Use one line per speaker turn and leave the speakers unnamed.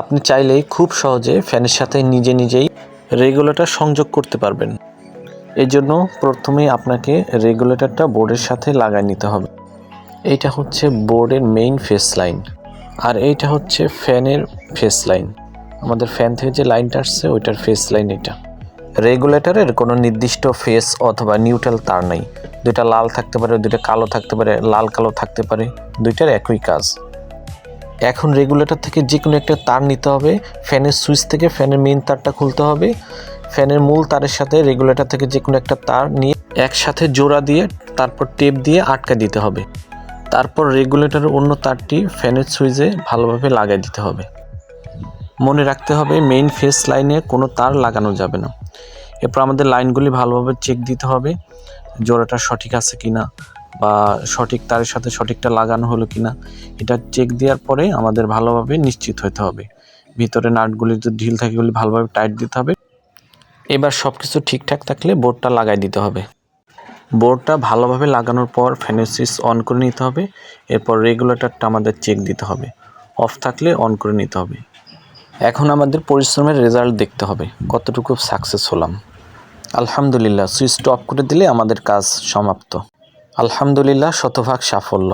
আপনি চাইলেই খুব সহজে ফ্যানের সাথে নিজে নিজেই রেগুলেটর সংযোগ করতে পারবেন। এই জন্য প্রথমেই আপনাকে রেগুলেটরটা বোর্ডের সাথে লাগাই নিতে হবে। এইটা হচ্ছে বোর্ডের মেইন ফেস লাইন আর এইটা হচ্ছে ফ্যানের ফেস লাইন আমাদের ফ্যান থেকে যে লাইনটা আসছে, ওইটার ফেস লাইন এটা। রেগুলেটরের কোনো নির্দিষ্ট ফেস অথবা নিউট্রাল তার নেই। দুইটা লাল থাকতে পারে, দুইটা কালো থাকতে পারে, লাল কালো থাকতে পারে, দুইটার একই কাজ। এখন রেগুলেটর থেকে যে কোনো একটা তার নিতে হবে। ফ্যানের সুইচ থেকে ফ্যানের মেইন তারটা খুলতে হবে। ফ্যানের মূল তারের সাথে রেগুলেটর থেকে যে কোনো একটা তার নিয়ে একসাথে জোড়া দিয়ে, তারপর টেপ দিয়ে আটকা দিতে হবে। তারপর রেগুলেটরের অন্য তারটি ফ্যানের সুইচে ভালোভাবে লাগাই দিতে হবে। মনে রাখতে হবে মেইন ফেস লাইনে কোনো তার লাগানো যাবে না। এরপর আমাদের লাইনগুলি ভালোভাবে চেক দিতে হবে, জোড়াটা সঠিক আছে কি না বা সঠিক তারের সাথে সঠিকটা লাগানো হলো কি না এটা চেক দেওয়ার পরে আমাদের ভালোভাবে নিশ্চিত হতে হবে। ভিতরে নাটগুলি যদি ঢিল থাকে ওগুলি ভালোভাবে টাইট দিতে হবে। এবার সব কিছু ঠিকঠাক থাকলে বোর্ডটা লাগাই দিতে হবে। বোর্ডটা ভালোভাবে লাগানোর পর ফ্যানের সুইচ অন করে নিতে হবে। এরপর রেগুলেটরটা আমাদের চেক দিতে হবে। অফ থাকলে অন করে নিতে হবে। এখন আমাদের পরিশ্রমের রেজাল্ট দেখতে হবে, কতটুকু সাকসেস হলাম। আলহামদুলিল্লাহ সুইচ অফ করে দিলে আমাদের কাজ সমাপ্ত। আলহামদুলিল্লাহ শতভাগ সাফল্য।